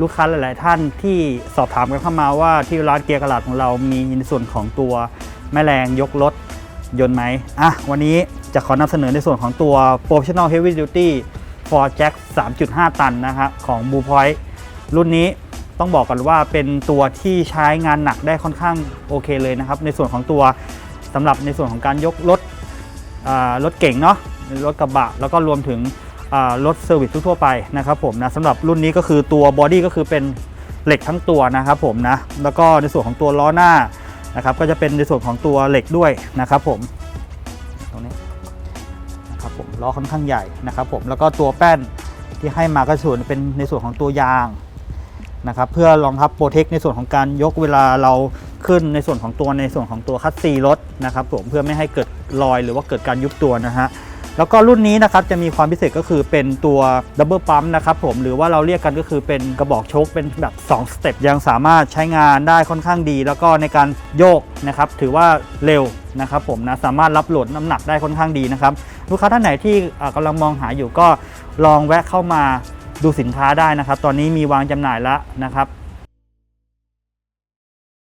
ลูกค้าหลาย ๆ ท่านที่สอบถามกันเข้ามาว่าที่ร้านเกียร์กระลาดของเรามีในส่วนของตัวแม่แรงยกรถยนต์ไหมอะวันนี้จะขอนำเสนอในส่วนของตัว Professional Heavy Duty Ford Jack 3.5 ตันนะครับของ Blue Point รุ่นนี้ต้องบอกกันว่าเป็นตัวที่ใช้งานหนักได้ค่อนข้างโอเคเลยนะครับ ในส่วนของตัวสำหรับในส่วนของการยกรถรถเก่งเนาะรถกระบะแล้วก็รวมถึง รถเซอร์วิสทั่วไปนะครับผมนะสำหรับรุ่นนี้ก็คือตัวบอดี้ก็คือเป็นเหล็กทั้งตัวนะครับผมนะแล้วก็ในส่วนของตัวล้อหน้านะครับก็จะเป็นในส่วนของตัวเหล็กด้วยนะครับผมตรงนี้นะครับผมล้อค่อนข้างใหญ่นะครับผมแล้วก็ตัวแป้นที่ให้มาก็ส่วนเป็นในส่วนของตัวยางนะครับเพื่อรองรับโปรเทคในส่วนของการยกเวลาเราขึ้นในส่วนของตัวในส่วนของตัวคัสซีรถนะครับผมเพื่อไม่ให้เกิดรอยหรือว่าเกิดการยุบตัวนะฮะ แล้วก็รุ่นนี้นะครับจะมีความพิเศษก็คือเป็นตัวดับเบิลปั๊มนะครับผมหรือว่าเราเรียกกันก็คือเป็นกระบอกโชคเป็นแบบ2สเต็ปยังสามารถใช้งานได้ค่อนข้างดี แล้วก็ในการโยกนะครับถือว่าเร็วนะครับผมนะสามารถรับโหลดน้ำหนักได้ค่อนข้างดีนะครับลูกค้าท่านไหนที่อ่ากำลังมองหาอยู่ก็ลองแวะเข้ามาดูสินค้าได้นะครับ ตอนนี้มีวางจำหน่ายแล้วนะครับ